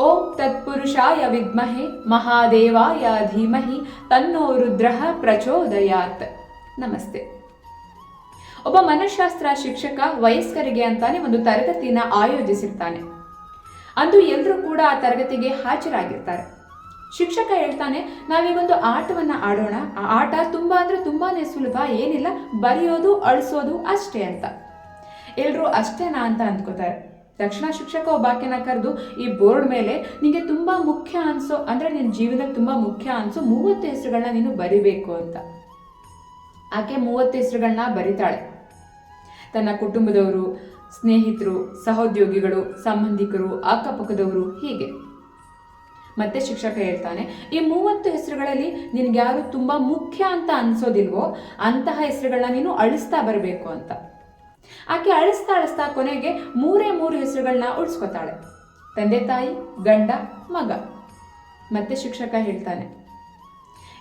ಓಂ ತತ್ಪುರುಷಾಯ ವಿದ್ಮಹೆ, ಮಹಾದೇವಾಯ ಧೀಮಹಿ, ತನ್ನೋ ರುದ್ರಃ ಪ್ರಚೋದಯಾತ್. ನಮಸ್ತೆ. ಒಬ್ಬ ಮನಃಶಾಸ್ತ್ರ ಶಿಕ್ಷಕ, ವಯಸ್ಕರಿಗೆ ಅಂತಾನೆ ಒಂದು ತರಗತಿಯನ್ನ ಆಯೋಜಿಸಿರ್ತಾನೆ. ಅಂದು ಎಲ್ಲರೂ ಕೂಡ ಆ ತರಗತಿಗೆ ಹಾಜರಾಗಿರ್ತಾರೆ. ಶಿಕ್ಷಕ ಹೇಳ್ತಾನೆ, ನಾವೀಗೊಂದು ಆಟವನ್ನ ಆಡೋಣ. ಆ ಆಟ ತುಂಬಾ ಅಂದ್ರೆ ತುಂಬಾನೇ ಸುಲಭ, ಏನಿಲ್ಲ, ಬರೆಯೋದು, ಅಳಿಸೋದು ಅಷ್ಟೇ ಅಂತ. ಎಲ್ಲರೂ ಅಷ್ಟೇನಾ ಅಂತ ಅಂದ್ಕೋತಾರೆ. ತಕ್ಷಣ ಶಿಕ್ಷಕ ಒಬ್ಬಾಕೆನ ಕರೆದು, ಈ ಬೋರ್ಡ್ ಮೇಲೆ ನಿಮಗೆ ತುಂಬ ಮುಖ್ಯ ಅನ್ಸೋ, ಅಂದರೆ ನಿನ್ನ ಜೀವನದಲ್ಲಿ ತುಂಬ ಮುಖ್ಯ ಅನ್ಸೋ, ಮೂವತ್ತು ಹೆಸರುಗಳನ್ನ ನೀನು ಬರಿಬೇಕು ಅಂತ. ಆಕೆ ಮೂವತ್ತು ಹೆಸರುಗಳನ್ನ ಬರಿತಾಳೆ. ತನ್ನ ಕುಟುಂಬದವರು, ಸ್ನೇಹಿತರು, ಸಹೋದ್ಯೋಗಿಗಳು, ಸಂಬಂಧಿಕರು, ಅಕ್ಕಪಕ್ಕದವರು ಹೀಗೆ. ಮತ್ತೆ ಶಿಕ್ಷಕ ಹೇಳ್ತಾನೆ, ಈ ಮೂವತ್ತು ಹೆಸರುಗಳಲ್ಲಿ ನಿನ್ಗೆ ಯಾರು ತುಂಬಾ ಮುಖ್ಯ ಅಂತ ಅನ್ಸೋದಿಲ್ವೋ, ಅಂತಹ ಹೆಸರುಗಳನ್ನ ನೀನು ಅಳಿಸ್ತಾ ಬರಬೇಕು ಅಂತ. ಆಕೆ ಅಳಿಸ್ತಾ ಅಳಿಸ್ತಾ ಕೊನೆಗೆ ಮೂರೇ ಮೂರು ಹೆಸರುಗಳನ್ನ ಉಳಿಸ್ಕೊತಾಳೆ. ತಂದೆ ತಾಯಿ, ಗಂಡ, ಮಗ. ಮತ್ತೆ ಶಿಕ್ಷಕ ಹೇಳ್ತಾನೆ,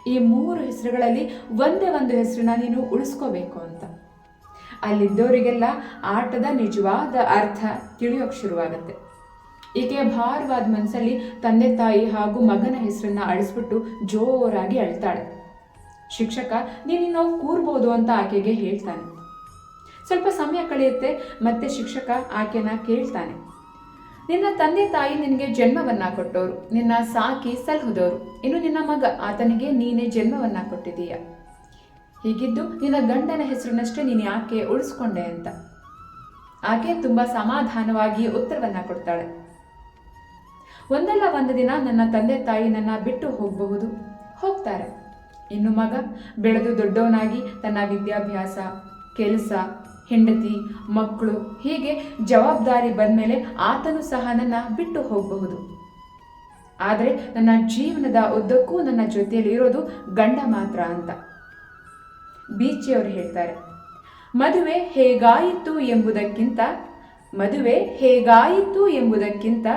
ಈ ಮೂರು ಹೆಸರುಗಳಲ್ಲಿ ಒಂದೇ ಒಂದು ಹೆಸರನ್ನ ನೀನು ಉಳಿಸ್ಕೋಬೇಕು ಅಂತ. ಅಲ್ಲಿದ್ದವರಿಗೆಲ್ಲ ಆಟದ ನಿಜವಾದ ಅರ್ಥ ತಿಳಿಯೋಕ್ ಶುರುವಾಗತ್ತೆ. ಈಕೆ ಭಾರವಾದ ಮನಸ್ಸಲ್ಲಿ ತಂದೆ ತಾಯಿ ಹಾಗೂ ಮಗನ ಹೆಸರನ್ನ ಅಳಿಸ್ಬಿಟ್ಟು ಜೋರಾಗಿ ಅಳ್ತಾಳೆ. ಶಿಕ್ಷಕ ನೀನು ಕೂರ್ಬೋದು ಅಂತ ಆಕೆಗೆ ಹೇಳ್ತಾನೆ. ಸ್ವಲ್ಪ ಸಮಯ ಕಳೆಯುತ್ತೆ, ಮತ್ತೆ ಶಿಕ್ಷಕ ಆಕೆನ ಕೇಳ್ತಾನೆ. ನಿನ್ನ ತಂದೆ ತಾಯಿ ನಿನಗೆ ಜನ್ಮವನ್ನ ಕೊಟ್ಟವರು ನಿನ್ನ ಸಾಕಿ ಸಲಹುದವರು ಇನ್ನು ನಿನ್ನ ಮಗ ಆತನಿಗೆ ನೀನೇ ಜನ್ಮವನ್ನ ಕೊಟ್ಟಿದೀಯ ಹೀಗಿದ್ದು ನಿನ್ನ ಗಂಡನ ಹೆಸರಿನಷ್ಟೇ ನೀನು ಯಾಕೆ ಉಳಿಸ್ಕೊಂಡೆ ಅಂತ. ಆಕೆ ತುಂಬಾ ಸಮಾಧಾನವಾಗಿ ಉತ್ತರವನ್ನ ಕೊಡ್ತಾಳೆ. ಒಂದಲ್ಲ ಒಂದು ದಿನ ನನ್ನ ತಂದೆ ತಾಯಿ ನನ್ನ ಬಿಟ್ಟು ಹೋಗಬಹುದು? ಹೋಗ್ತಾರೆ. ಇನ್ನು ಮಗ ಬೆಳೆದು ದೊಡ್ಡವನಾಗಿ ತನ್ನ ವಿದ್ಯಾಭ್ಯಾಸ, ಕೆಲಸ ಹೆಂಡತಿ, ಮಕ್ಕಳು, ಹೀಗೆ ಜವಾಬ್ದಾರಿ ಬಂದಮೇಲೆ ಆತನು ಸಹ ನನ್ನ ಬಿಟ್ಟು ಹೋಗಬಹುದು. ಆದರೆ ನನ್ನ ಜೀವನದ ಉದ್ದಕ್ಕೂ ನನ್ನ ಜೊತೆಯಲ್ಲಿ ಇರೋದು ಗಂಡ ಮಾತ್ರ ಅಂತ. ಬೀಚಿಯವರು ಹೇಳ್ತಾರೆ, ಮದುವೆ ಹೇಗಾಯಿತು ಎಂಬುದಕ್ಕಿಂತ, ಮದುವೆ ಹೇಗಾಯಿತು ಎಂಬುದಕ್ಕಿಂತ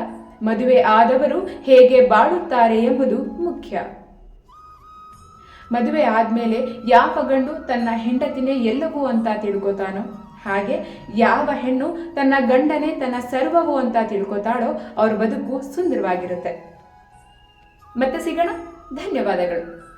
ಮದುವೆ ಆದವರು ಹೇಗೆ ಬಾಳುತ್ತಾರೆ ಎಂಬುದು ಮುಖ್ಯ. ಮದುವೆ ಆದಮೇಲೆ ಯಾವ ಗಂಡು ತನ್ನ ಹೆಂಡತಿನೇ ಎಲ್ಲವೂ ಅಂತ ತಿಳ್ಕೊತಾನೋ? ಹಾಗೆ ಯಾವ ಹೆಣ್ಣು ತನ್ನ ಗಂಡನೇ ತನ್ನ ಸರ್ವವು ಅಂತ ತಿಳ್ಕೊತಾಳೋ ಅವ್ರ ಬದುಕು ಸುಂದರವಾಗಿರುತ್ತೆ. ಮತ್ತೆ ಸಿಗೋಣ. ಧನ್ಯವಾದಗಳು.